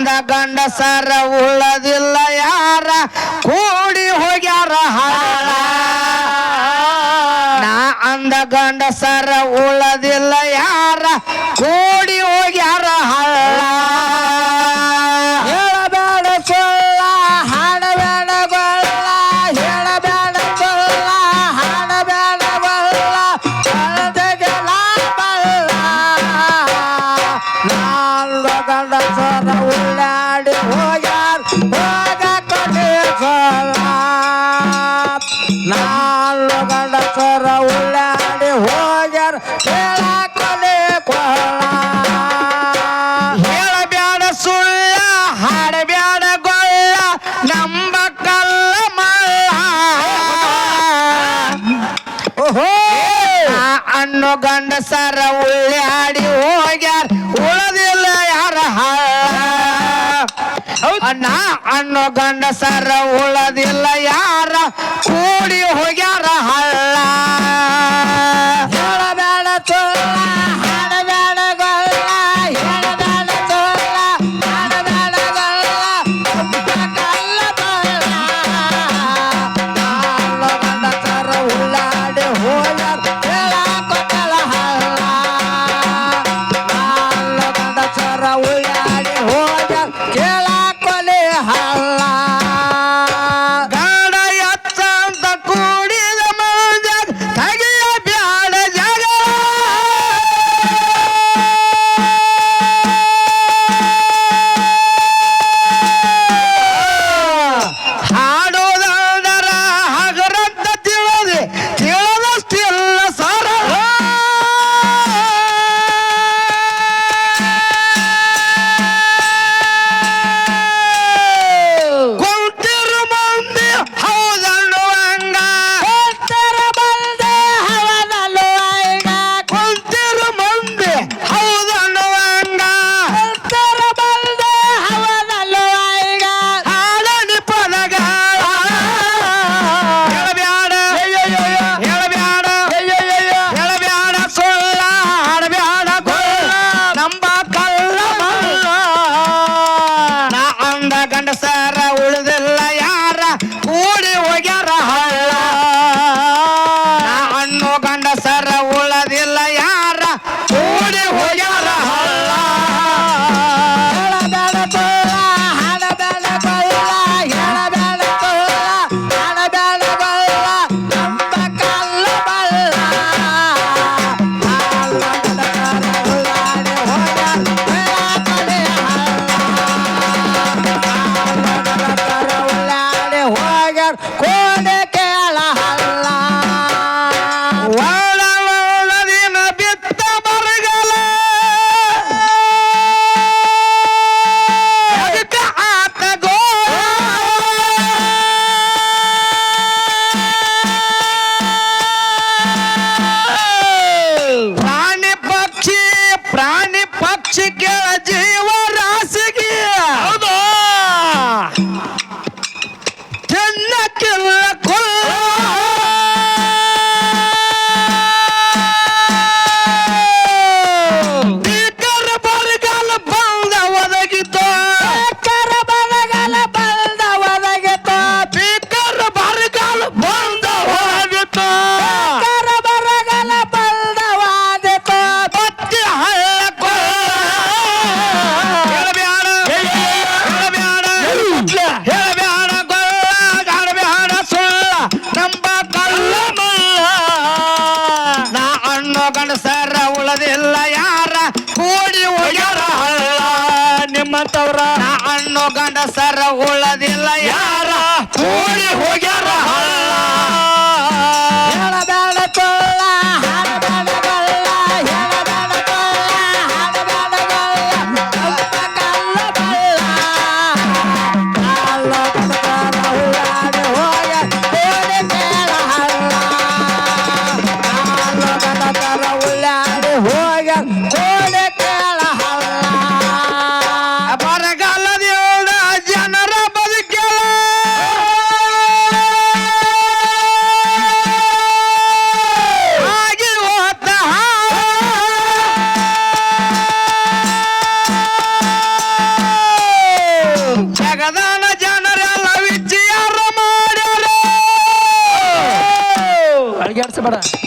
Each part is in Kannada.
ಬಂದ ಗಂಡಸರ ಉಳ್ಳದಿಲ್ಲ ಯಾರ? ಕೂಡಿ ಹೋಗ್ಯಾರ ಹಾಳ ನಾ ಅಂದ ಗಂಡಸ ಅಲ್ಲ ಮಲ್ಲ ಓಹೋ ಅಣ್ಣು ಗಂಡ ಸರ ಉಳ್ಳಾಡಿ ಹೋಗ್ಯಾರ. ಉಳದಿಲ್ಲ ಯಾರ ಅಣ್ಣ ಅಣ್ಣು ಗಂಡ ಸರ ಉಳದಿಲ್ಲ ಯಾರ. ಕೂಡಿ ಹೋಗ್ಯಾರ. ಗಂಡಸರ ಉಳದಿಲ್ಲ ಯಾರ? ಕೂಡಿ ಹೋಗ್ಯಾರ ಹಳ್ಳ ನಿಮ್ಮಂತವ್ರ. ಅಣ್ಣು ಗಂಡಸರ ಉಳದಿಲ್ಲ ಯಾರ? ಕೂಡಿ ಹೋಗ್ಯಾರ ಹಳ್ಳ. கஷ்டப்படுறேன்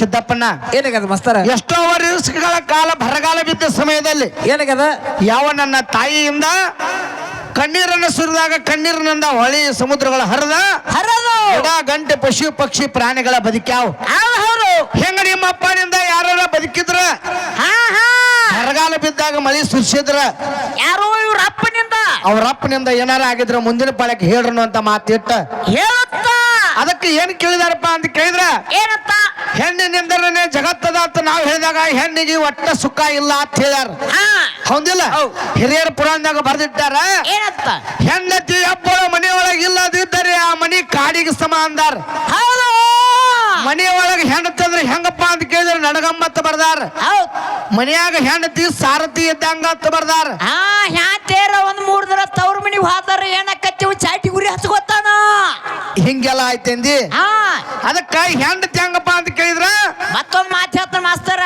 ಸಿದ್ದಪ್ಪಣ್ಣ. ಏನಾಗದ ಮಸ್ತರ? ಎಷ್ಟೋ ವರ್ಷಗಳ ಕಾಲ ಬರಗಾಲ ಬಿದ್ದ ಸಮಯದಲ್ಲಿ ಏನಾಗದ? ಯಾವ ನನ್ನ ತಾಯಿಯಿಂದ ಕಣ್ಣೀರನ್ನು ಸುರಿದಾಗ ಕಣ್ಣೀರಿನಿಂದ ಹೊಳಿ ಸಮುದ್ರಗಳ ಹರದ ಹರದು. ಗಿಡ ಗಂಟೆ ಪಶು ಪಕ್ಷಿ ಪ್ರಾಣಿಗಳ ಬದುಕ್ಯಾವ. ಹೆಂಗ ನಿಮ್ಮ ಅಪ್ಪನಿಂದ ಯಾರ ಬದುಕಿದ್ರ ಬರಗಾಲ ಬಿದ್ದಾಗ ಮಳಿ ಸುರಿಸಿದ್ರ? ಯಾರೋ ಇವ್ರ ಅಪ್ಪನಿಂದ. ಅವ್ರ ಅಪ್ಪನಿಂದ ಏನಾರ ಆಗಿದ್ರ ಮುಂದಿನ ಪಾಳಕ್ಕೆ ಹೇಳ್ರನು ಅಂತ ಮಾತಿಟ್ಟ. ಹೇಳುತ್ತ? ಅದಕ್ಕೆ ಏನ್ ಕೇಳಿದಾರಪ್ಪ ಅಂತ ಕೇಳಿದ್ರ ಏನಪ್ಪ? ಹೆಣ್ಣಿನಿಂದನೇ ಜಗತ್ತದ ಅಂತ ನಾವು ಹೇಳಿದಾಗ ಹೆಣ್ಣಿಗೆ ಒಟ್ಟ ಸುಖ ಇಲ್ಲ ಅಂತ ಹೇಳ್ಯಾರ. ಹೌದಿಲ್ಲ? ಹೌದ್. ಹಿರಿಯರ ಪುರಾಣದಾಗ ಬರ್ದಿಟ್ಟಾರ ಏನಂತ ಹೆಂಡತಿ ಒಬ್ಬಳು ಮನೆಯೊಳಗೆ ಇಲ್ಲದಿದ್ದರೆ ಆ ಮನಿ ಕಾಡಿಗೆ ಸಮ ಅಂದಾರ. ಹೌದು. ಮನೆಯೊಳಗೆ ಒಳಗೆ ಅಂದ್ರೆ ಹೆಂಗಪ್ಪ ಅಂತ ಕೇಳಿದ್ರೆ ನಡಗಮ್ಮತ್ತ ಬರ್ದಾರ. ಹೌದು. ಮನ್ಯಾಗ ಹೆಂಡತಿ ಸಾರಥಿ ಇದ್ದಂಗ ಅಂತ ಬರ್ದಾರ. ಹಾ ಹ್ಯಾಂತೇರ ಒಂದ್ ಮೂರ್ ದಿನ ತವ್ರ ಮನಿಗ್ ಹೋದಾರ ಏನಕ್ಕತ್ತೀವಿ? ಚಾಟಿ ಗುರಿ ಹಚ್ಕೋತಾನ ಹಿಂಗೆಲ್ಲ ಆಯ್ತಂದಿ ಹಾ ಅದಕ್ಕ ಹೆಂಡತಿ ಹೆಂಗಪ್ಪ ಅಂತ ಕೇಳಿದ್ರ? ಮತ್ತೊಂದ್ ಮಾತು ಹೇಳ್ತಾನ ಮಾಸ್ತರ.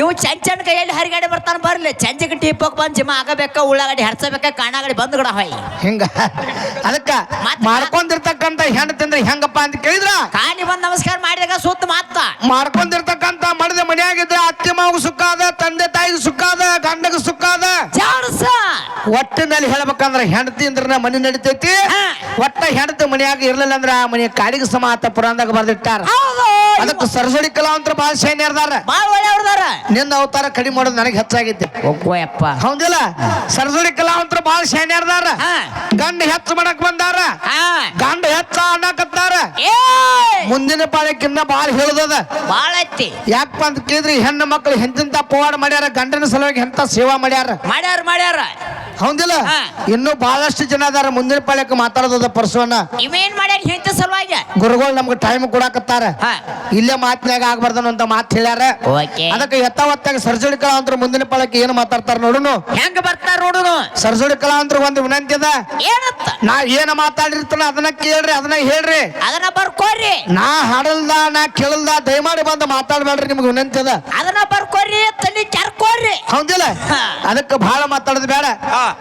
ಇವು ಚಂಚ್ ಚಂಡ್ ಕೈಯಲ್ಲಿ ಹರಿಗಾಡಿ ಬರ್ತಾನೆ ಬರ್ಲಿ. ಚಂಚಕ್ಕೆ ಟೀಪಕ್ ಬಂದ್ ಜಿಮ ಆಗಬೇಕ ಉಳ್ಳಾಗಡಿ ಹರ್ಸಬೇಕ ಕಾಣಾಗಡಿ ಬಂದ್ ಗಿಡ ಹೊಯ್. ಹಿಂಗ ಅದಕ್ಕ ಮಾಡ್ಕೊಂಡಿರ್ತಕ್ಕಂತ ಹೆಣ್ಣು ತಿಂದ್ರೆ ಹೆಂಗಪ್ಪ ಅಂತ ಕೇಳಿದ್ರ? ಖಾಲಿ ಬಂದ್ ನಮಸ್ಕಾರ ಮಾಡಿದಾಗ ಸುತ್ತ ಮಾತ. ಮಾಡ್ಕೊಂಡಿರ್ತಕ್ಕಂತ ಮಡದ ಮನೆಯಾಗಿದ್ರೆ ಅತ್ತೆ ಮಾವು ಸುಖ ಅದ ತಂದೆ ತಾಯಿಗೆ ಸುಖ ಅದ ಗಂಡಗ ಸುಖ ಒಟ್ಟಿನಲ್ಲಿ ಹೇಳ್ಬೇಕಂದ್ರ ಹೆಂಡತಿ ಅಂದ್ರ ಮನೆ ನಡಿತೈತಿ. ಒಟ್ಟ ಹೆಂಡತಿ ಮನೆಯಾಗ ಇರ್ಲಿಲ್ಲ ಅಂದ್ರ ಆ ಮನೆ ಕಾಡಿಗೆ ಸಮಾತ ಆತ ಪುರಾಣದಾಗ ಬರ್ದಿಟ್ಟಾರ. ಅದಕ್ಕೆ ಸರಸ್ವಡಿ ಕಲಾವಂತರ ಬಹಳ ಶೈನ್ ಇರ್ದಾರ ನಿನ್ನ ಅವತಾರ ಕಡಿಮೆ ಮಾಡೋದು ನನಗೆ ಹೆಚ್ಚಾಗೈತಿ. ಒಪ್ಪ ಹೌದಿಲ್ಲ? ಸರಸ್ವಡಿ ಕಲಾವಂತರ ಬಹಳ ಶೈನ್ ಇರ್ದಾರ ಗಂಡ ಹೆಚ್ಚು ಮಾಡಕ್ ಬಂದಾರ. ಗಂಡ ಹೆಚ್ಚ ಅನ್ನಕತ್ತಾರ. ಮುಂದಿನ ಪಾಳಕ್ಕಿನ್ನ ಬಹಳ ಹೇಳದದ. ಬಹಳ ಐತಿ. ಯಾಕಪ್ಪ ಅಂತ ಕೇಳಿದ್ರಿ ಹೆಣ್ಣು ಮಕ್ಕಳು ಎಂತೆಂತ ಪವಾಡ ಮಾಡ್ಯಾರ ಗಂಡನ ಸಲುವಾಗಿ ಎಂತ ಸೇವಾ ಮಾಡ್ಯಾರ? ಮಾಡ್ಯಾರ ಮಾಡ್ಯಾರ. ಹೌದಿಲ್ಲ? ಇನ್ನು ಬಹಳಷ್ಟು ಜನ ಅದಾರ ಮುಂದಿನ ಪಾಳ್ಯಕ್ಕೆ ಮಾತಾಡೋದ ಪರ್ಸೋನ ಇವೇನ್ ಮಾಡ್ಯಾರ ಹೆಂತ ಸಲುವಾಗಿ? ಗುರುಗಳು ನಮ್ಗೆ ಟೈಮ್ ಕೊಡಾಕತ್ತಾರ. ಇಲ್ಲೇ ಮಾತಿನಾಗ ಆಗ್ಬಾರ್ದನು ಅಂತ ಮಾತು ಹೇಳ್ಯಾರ. ಅದಕ್ಕೆ ಯಥಾವತ್ತಾಗ ಕಲಾ ಅಂದ್ರೆ ಮುಂದಿನ ಪಾಳಕ್ಕೆ ಏನು ಮಾತಾಡ್ತಾರ ನೋಡುನು? ಹೆಂಗ ಬರ್ತಾರ ನೋಡುನು? ಸರ್ಜುಳಿ ಕಲಾ ಅಂದ್ರೆ ಒಂದು ವಿನಂತಿ ಅದ. ಏನತ್ತ? ನಾವ್ ಏನ ಮಾತಾಡಿರ್ತಾನ ಅದನ್ನ ಕೇಳ್ರಿ ಅದನ್ನ ಹೇಳ್ರಿ ಅದನ್ನ ಬರ್ಕೋರಿ ನಾ ಹಾಡಲ್ದ ನಾ ಕೇಳಲ್ದ ದಯಮಾಡಿ ಬಂದು ಮಾತಾಡಬೇಡ್ರಿ ನಿಮ್ಗೆ ವಿನಂತಿ ಅದ ಅದನ್ನ ಬರ್ಕೋರಿ ತಲೆ ಕೆರ್ಕೋರಿ ಹೌದಿಲ್ಲ ಅದಕ್ಕೆ ಬಹಳ ಮಾತಾಡೋದು ಬೇಡ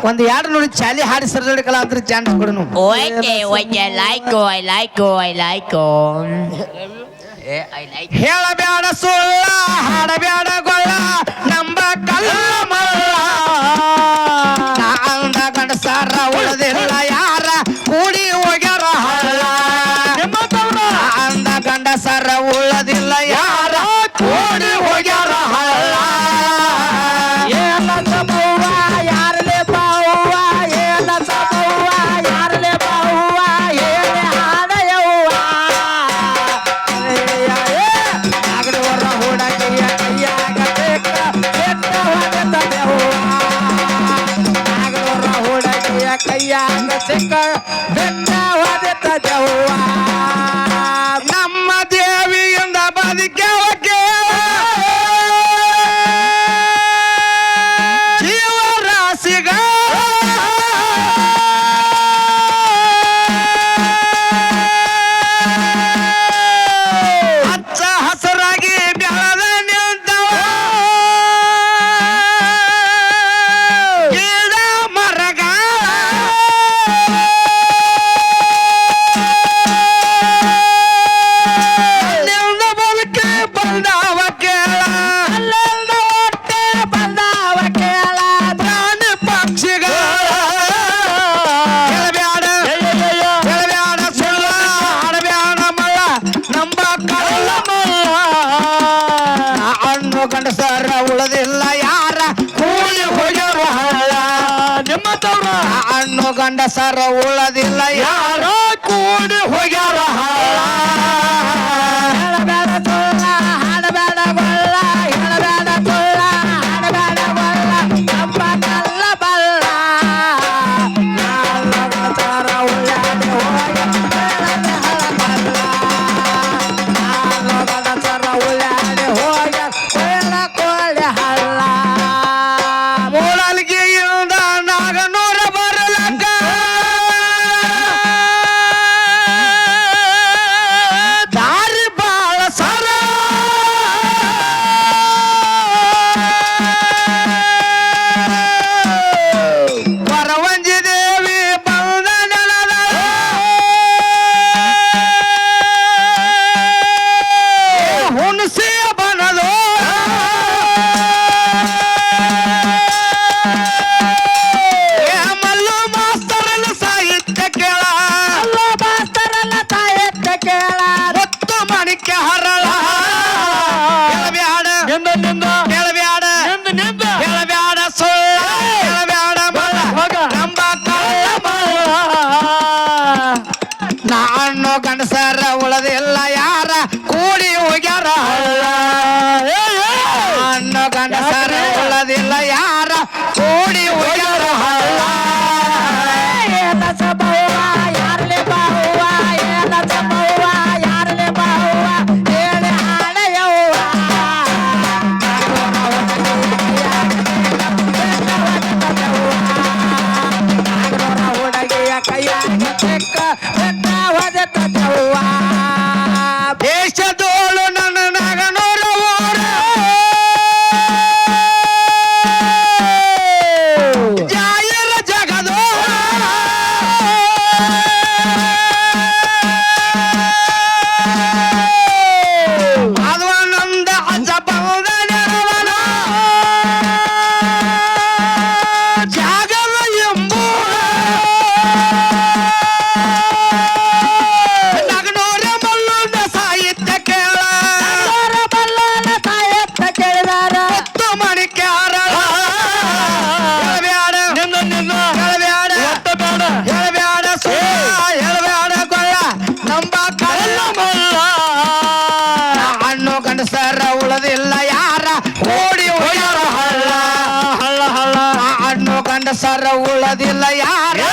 ಒಂದ್ ಎರಡು ನೋಡಿ ಚಾಲಿ ಹಾಡಿ ಸರ್ಜಡಿಕಲ್ಲ ಅಂದ್ರೆ ಚಾನ್ಸ್ ಕೊಡು ನೀವು okay okay like I like I like ಹೇಳಬೇಡ ಸುಳ್ಳ ಹಾಡಬೇಡ ಗೊಳ್ಳ ನಂಬ ಕಲ್ಲ ಗಂಡಸರ ಉಳದಿಲ್ಲ. ಯಾರೋ ಕೂಡಿ ಹೋಗ್ಯಾರ. மனுஷர உளதில்ல யார? ஓடி ஹல்ல ஹல்ல ஹல்ல. கண்ட சர உளதில்ல யாரா?